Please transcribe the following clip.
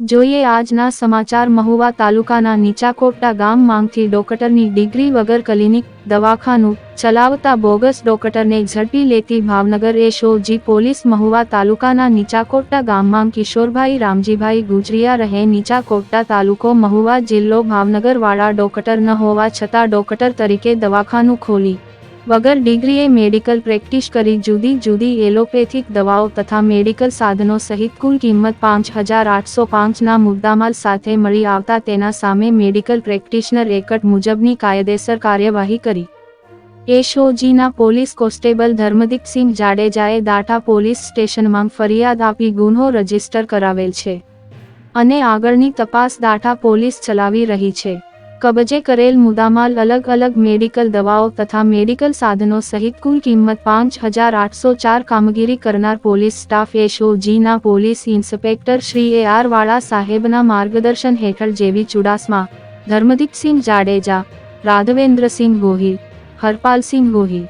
જોઈએ આજના સમાચાર મહુવા તાલુકાના નીચાકોટા ગામ માંગથી ડોક્ટરની ડિગ્રી વગર ક્લિનિક દવાખાનું ચલાવતા બોગસ ડોક્ટરને ઝડપી લેતી ભાવનગર એશોજી પોલીસ મહુવા તાલુકાના નીચાકોટા ગામમાં કિશોરભાઈ રામજીભાઈ ગુજરિયા રહે નીચાકોટા તાલુકો મહુવા જિલ્લો ભાવનગરવાળા ડોક્ટર ન હોવા છતાં ડોક્ટર તરીકે દવાખાનું ખોલી વગર ડિગ્રીએ મેડિકલ પ્રેક્ટિસ કરી જુદી જુદી એલોપેથિક દવાઓ તથા મેડિકલ સાધનો સહિત કુલ કિંમત પાંચ હજાર આઠસો પાંચના મુદ્દામાલ સાથે મળી આવતા તેના સામે મેડિકલ પ્રેક્ટિશનર એકટ મુજબની કાયદેસર કાર્યવાહી કરી. એશઓજીના પોલીસ કોન્સ્ટેબલ ધર્મદીપસિંહ જાડેજાએ દાઠા પોલીસ સ્ટેશનમાં ફરિયાદ આપી ગુન્હો રજિસ્ટર કરાવેલ છે. અને આગળની તપાસ દાઠા પોલીસ ચલાવી રહી છે. કબજે કરેલ મુદ્દામાલ અલગ અલગ મેડિકલ દવાઓ તથા મેડિકલ સાધનો સહિત કુલ કિંમત પાંચ હજાર આઠસો ચાર કામગીરી કરનાર police staff એસઓજીના police inspector Shri A R Vala સાહેબના માર્ગદર્શન હેઠળ જેવી ચુડાસમા, ધર્મદીપસિંહ જાડેજા રાધવેન્દ્રસિંહ ગોહિલ, હરપાલસિંહ ગોહિલ